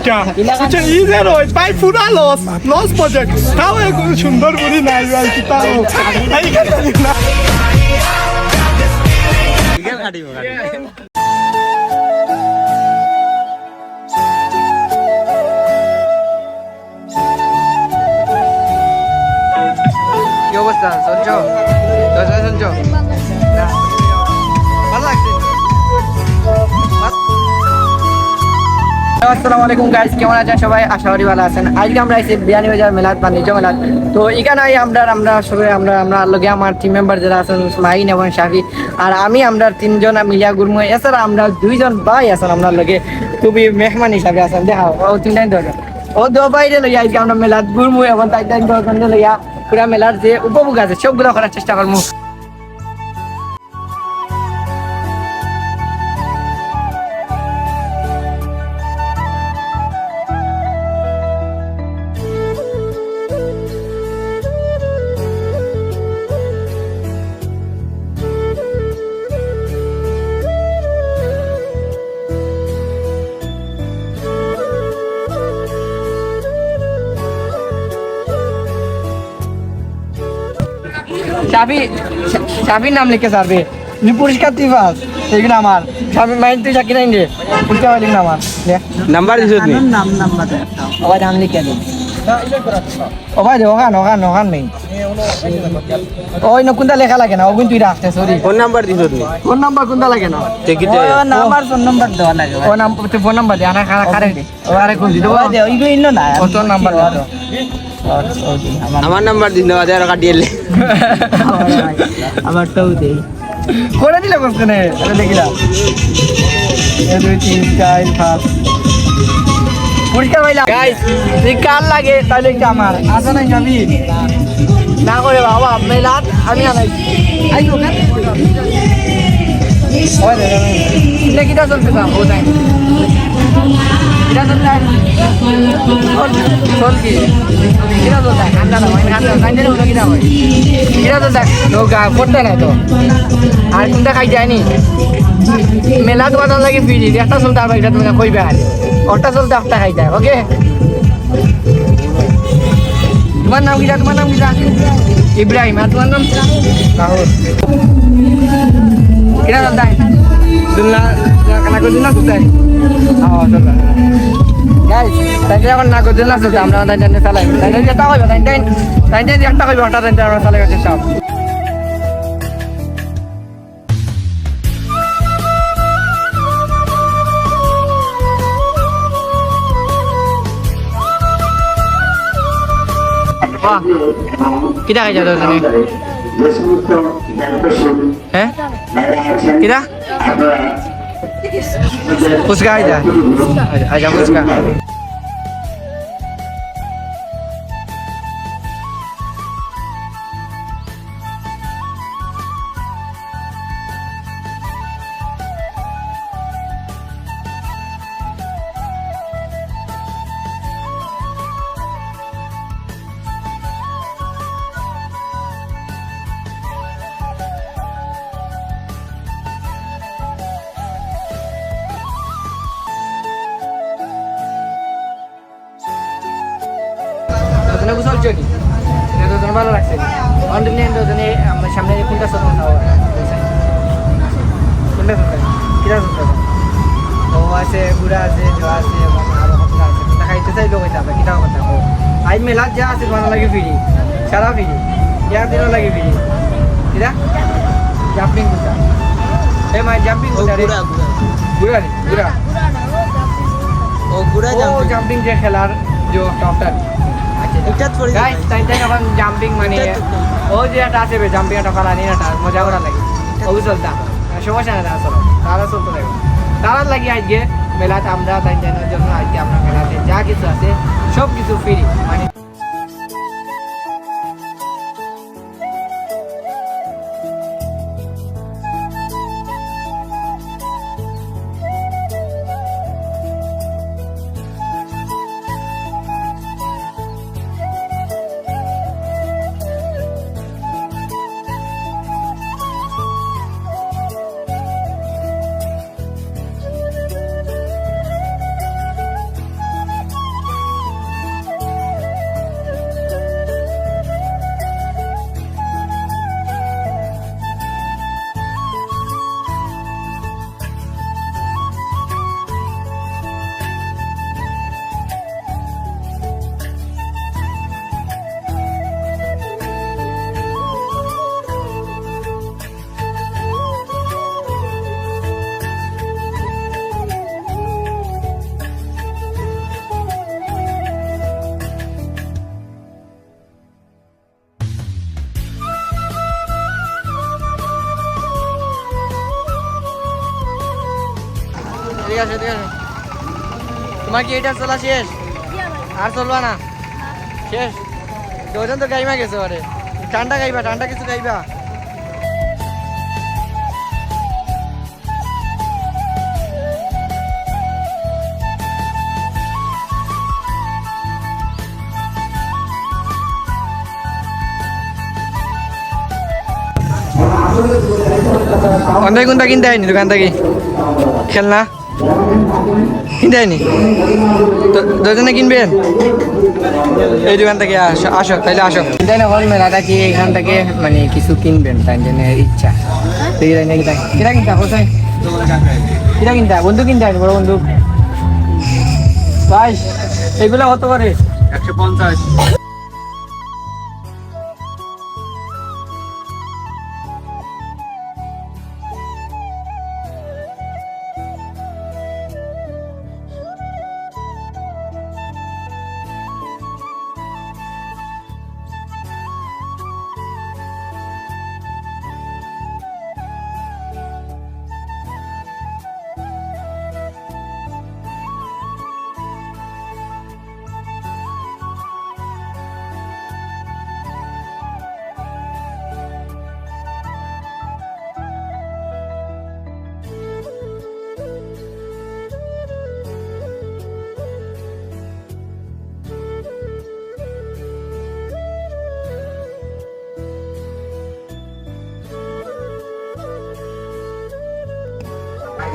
বুঝছেন ইজের ওই পাই পুরা লস লস প্রজেক্ট তাও এখন সুন্দর করে নাই আর কি তাও এইখানে না কি অবস্থা শুনছো না ভালো লাগছে আসসালামু আলাইকুম গাইস কেমন আছেন সবাই? আশা করি ভালো আছেন। আজকে আমরা মেলাত মেলাত। তো এখানে আমরা আমরা সবাই, আমরা আমরা আমার টিম মেম্বার যারা আছেন, মাহিন এবং শাফি, আর আমি, আমরা তিনজন মিলিয়া গুরমু। এছাড়া আমরা দুইজন ভাই আছেন, আমরা লগে খুবই মেহমান হিসাবে আছেন। দেখা, ও তিনটাই দরকার ও দো বাইরে লইয়া আজকে আমরা মেলাত ঘুরমু এবং তাই তাই দরকার লইয়া পুরা মেলার যে উপভোগ আছে, সবগুলো করার চেষ্টা করব চাবি চাবির নাম লিখে সারবে তুমি পুরস্কার তুই পাস। এইগুলো আমার। চাবি মাইন তুই চাকরি নাই রে পুরস্কার লিখ আমার। নাম্বার দিছো তুমি? নাম লিখে দিন ওবাই দে ওখান ওখান ওখান নেই। ওই না কোনটা লেখা লাগে না? ওগুন তুই রাখতে সরি ফোন নাম্বার দিছো তুমি? ফোন নাম্বার কোনটা লাগে না? টিকিটে নাম্বার ফোন নাম্বার দেওয়া লাগে ও নাম তুই ফোন নাম্বার দে। আনা খারা খারে ও আরে কোন দে না। ও তোর নাম্বার আমার নাম্বার দিন দেওয়া যায় কাটিয়ে আমারটাও দেই করে দিলে আরে দেখিলা দুই তিন চার পাঁচ। পরিষ্কার হইলা গাইস তুই কার লাগে তাহলে কি আমার। আসা নাই না করে বাবা আমি আনাই। আই ওখানে ওই তা ও যাই কিটা চলতে চল চল কি কিটা চলতে খান্ডা না খান্ডা খান্ডা হলো কিটা কিটা নৌকা করতে নাই তো আর কোনটা খাই যায়নি মেলাত বাজার লাগে ফিরি চলতে আর এটা তুমি কইবে আর ওটা চলতে একটা খাই যায় ওকে তোমার নাম কিটা তোমার নাম কিটা ইব্রাহিম আর তোমার নাম রাহুল কানা করে দিন না চলতে হ্যাঁ চলতে গাইস তাই এখন না করে দিন না চলতে আমরা তাই তাই চালাই। তাই তাই যেটা কইবা তাই তাই তাই তাই একটা কইবা ওটা তাই তাই আমরা চালাই চেষ্টা করব বাহ কিটা খাই যাও তুমি হ্যাঁ কিটা? ফুচকা খাই যা আচ্ছা ফুচকা চলি দুজন ভালো লাগছে অন্ডিনে দুজনে আমার সামনে কোনটা সতন কোনটা সতন কিরা সতন ও আছে বুড়া আছে জোয়া আছে আরও হতলা আছে। কোনটা খাইতে চাইলেও হইতে হবে কিটা কথা ও আই মেলাত যা আছে ভালো লাগে ফিরি। সারা ফিরি। ইয়ার দিনও লাগে ফিরি। কিরা? জাম্পিং কোনটা এ মাই জাম্পিং কোনটা রে। বুড়া রে বুড়া। ও গুড়া ও জাম্পিং। যে খেলার যে টপটা তাই তাই এখন জাম্পিং মানে ও যে একটা আছে জাম্পিং একটা করা নিয়ে মজা করা লাগে। ও চলতা সমস্যা না আসলে তারা চলতে লাগে তারা লাগি আজকে। মেলাতে আমরা তাই জন্য আজকে আমরা মেলাতে যা কিছু আছে সব কিছু ফ্রি মানে এদিকে আসো এদিকে আসো। তোমার কি এটা চলা শেষ? আর চলবা না? শেষ। দুজন তো গাইমা গেছে ওরে। ঠান্ডা গাইবা ঠান্ডা কিছু গাইবা। অন্ধাই কোনটা কিনতে হয়নি দোকান থেকে। খেলনা। কিনতে হয়নি? কিনবেন? এই দোকান থেকে আসো আসো, তাইলে আসো। কিনতে না বল মেলাটা কি এখান থেকে মানে কিছু কিনবেন? তাই জন্য ইচ্ছা। লাইনে কিনতে কিনা কিনতে কোথায় কিনা কিনতে বন্ধু কিনতে হয় বড় বন্ধু। ভাই এগুলো কত করে? একশো পঞ্চাশ।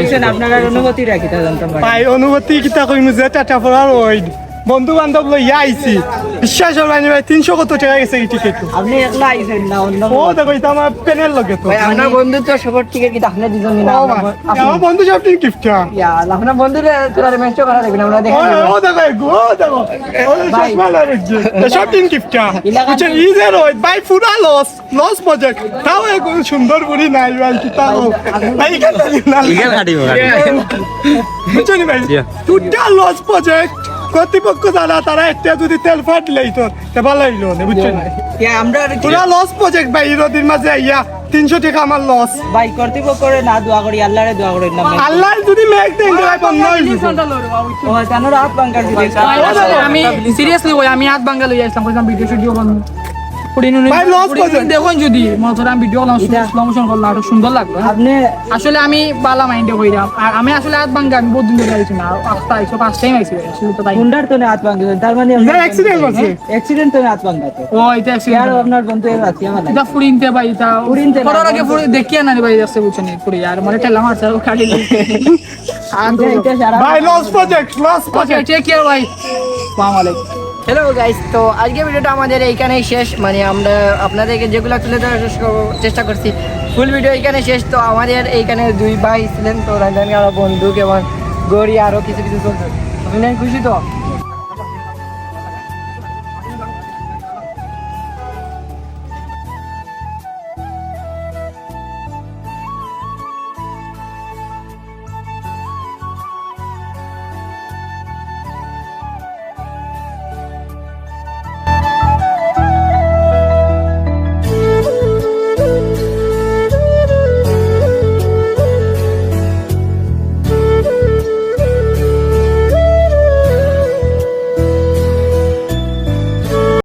কিনছি আপনার অনুমতি রাখি তদন্ত পাই অনুভূতি কিতা কইমু যে টাটা পড়ার ওই বন্ধু বান্ধব লইয়া আইছি। বিশ্বাস হবানি ভাই তিনশো কত টাকা গেছে এই টিকিট আপনি একলা আইছেন না অন্য ও দেখো এটা আমার পেনের লগে তো। ভাই আপনার বন্ধুত্ব সবার থেকে কি আপনি দুজন ভাই, আমার বন্ধু সব টিন গিফটটা ইয়া আপনার বন্ধুরে তোরা ম্যাচ করা দেখবেন আমরা দেখেন ও দেখো গো দেখো। ও ভাই। চশমা লাগছে সব টিন গিফটটা ইলাকা- বুঝছেন ই যে ভাই পুরা লস লস প্রজেক্ট তাও এক সুন্দর বুড়ি নাই ভাই কিতা ভাই এখান থেকে না। ইগেল কাটিব বুঝছেন ভাই দুটা লস প্রজেক্ট কর্তৃপক্ষ যারা তারা একটা যদি তেল ফাটলেই তো তে ভালো হইল না বুঝছেন? আমরা পুরা লস প্রজেক্ট ভাই নদীর মাঝে আইয়া তিনশো টাকা আমার লস ভাই কর্তৃপক্ষরে না দোয়া করি আল্লাহরে দোয়া করি না আল্লাহ যদি মেঘ দেন তো ভাই বন্ধ হয়ে ও জানো রাত বাঙ্গাল আমি সিরিয়াসলি ওই আমি আজ বাঙ্গাল লই আসলাম কইলাম ভিডিও শুডিও বানাবো দেখুন যদি মনে আমি ভিডিও বানাবো স্লো মোশন করলাম আরও সুন্দর লাগবে আপনি আসলে আমি বালা মাইন্ডে কইরাম আর আমি আসলে হাত আমি বহুত দিন ধরে আইছি না আস্তা আইছো পাঁচ টাইম আইছি আসলে তো তাই হুন্ডার তো হাত ভাঙছে তার মানে না। অ্যাক্সিডেন্ট তো হাত ভাঙাতে ও এটা আর আপনার বন্ধু এর আছে আমার এটা ফুরিনতে ভাই এটা ফুরিনতে করার আগে ফুরি দেখিয়া না ভাই আসছে বুঝছেন ফুরি আর মানে ঠেলা মারছে আর কাটি ভাই loss project loss project take care ভাই আসসালামু আলাইকুম। হ্যালো গাইস তো আজকে ভিডিওটা আমাদের এইখানেই শেষ। মানে আমরা আপনাদেরকে যেগুলো তুলে ধরার চেষ্টা করছি ফুল ভিডিও এইখানে শেষ। তো আমাদের এইখানে দুই ভাই ছিলেন, তো আরও বন্ধু কেমন গড়ি, আরও কিছু কিছু চলছে। আপনি খুশি তো?